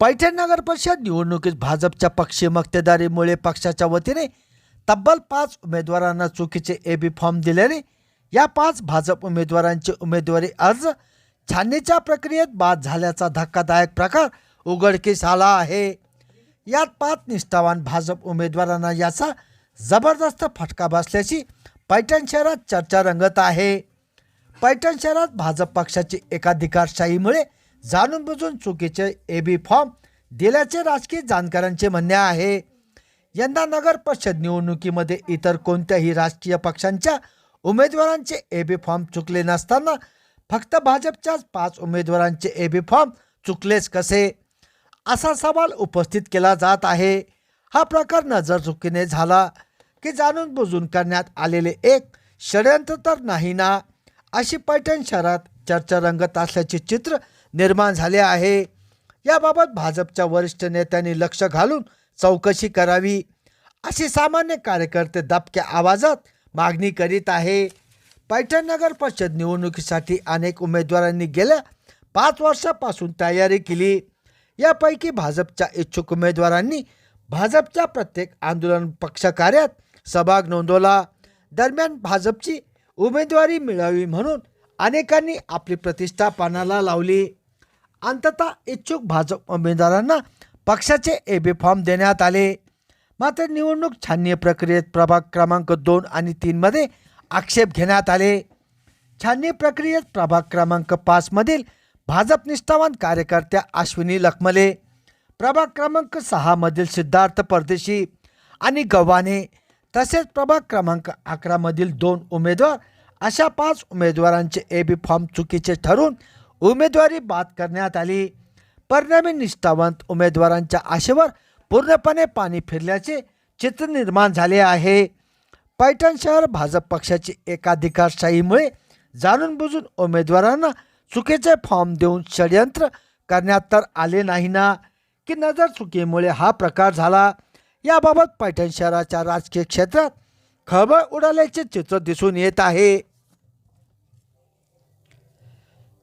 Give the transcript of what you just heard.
पैठण नगर परिषद निवडणुकीत भाजपच्या पक्षीय मक्तेदारीमुळे पक्षाच्या वतीने तब्बल पाच उमेदवारांना चुकीचे ए बी फॉर्म दिल्याने या पाच भाजप उमेदवारांचे उमेदवारी अर्ज छाननीच्या प्रक्रियेत बाद झाल्याचा धक्कादायक प्रकार उघडकीस आला आहे. यात पाच निष्ठावान भाजप उमेदवारांना याचा जबरदस्त फटका बसल्याची पैठण शहरात चर्चा रंगत आहे. पैठण शहरात भाजप पक्षाची एकाधिकारशाहीमुळे जाणून बुजून चुकीचे बी फॉर्म दिल्याचे राजकीय जाणकारांचे म्हणणे आहे. यंदा नगर परिषद निवडणुकीमध्ये इतर कोणत्याही राजकीय पक्षांच्या उमेदवारांचे ए बी फॉर्म चुकले नसताना फक्त भाजपच्याच पाच उमेदवारांचे ए बी फॉर्म चुकलेच कसे? असा सवाल उपस्थित केला जात आहे. हा प्रकार नजर चुकीने झाला की जाणून बुजून करण्यात आलेले एक षडयंत्र तर नाही ना? अशी पैठण शहरात चर्चा रंगत असल्याचे चित्र निर्माण झाले आहे. याबाबत भाजपच्या वरिष्ठ नेत्यांनी लक्ष घालून चौकशी करावी. अशी सामान्य कार्यकर्ते दबक्या आवाजात मागणी करीत आहे. पैठण नगर परिषद निवडणुकीसाठी अनेक उमेदवारांनी गेल्या पाच वर्षापासून तयारी केली. यापैकी भाजपच्या इच्छुक उमेदवारांनी भाजपच्या प्रत्येक आंदोलन पक्षकार्यात सहभाग नोंदवला. दरम्यान भाजपची उमेदवारी मिळावी म्हणून अनेकांनी आपली प्रतिष्ठा पानाला लावली. अंततः इच्छुक भाजप उमेदवारांना पक्षाचे ए बी फॉर्म देण्यात आले. मात्र निवडणूक छाननी प्रक्रियेत प्रभाग क्रमांक दोन आणि तीनमध्ये आक्षेप घेण्यात आले. छाननी प्रक्रियेत प्रभाग क्रमांक पाचमधील भाजप निष्ठावान कार्यकर्त्या अश्विनी लखमले प्रभाग क्रमांक सहामधील सिद्धार्थ परदेशी आणि गव्हाणे तसेच प्रभाग क्रमांक अकरामधील दोन उमेदवार अशा पाच उमेदवारांचे ए बी फॉर्म चुकीचे ठरून उमेदवारी बाद करण्यात आली. परिणामी निष्ठावंत उमेदवारांच्या आशेवर पूर्णपणे पाणी फिरल्याचे चित्र निर्माण झाले आहे. पैठण शहर भाजप पक्षाची एकाधिकारशाहीमुळे जाणून बुजून उमेदवारांना चुकीचे फॉर्म देऊन षडयंत्र करण्यात तर आले नाही ना? की नजर चुकीमुळे हा प्रकार झाला? याबाबत पैठण शहराच्या राजकीय क्षेत्रात खळबळ उडाल्याचे चित्र दिसून येत आहे.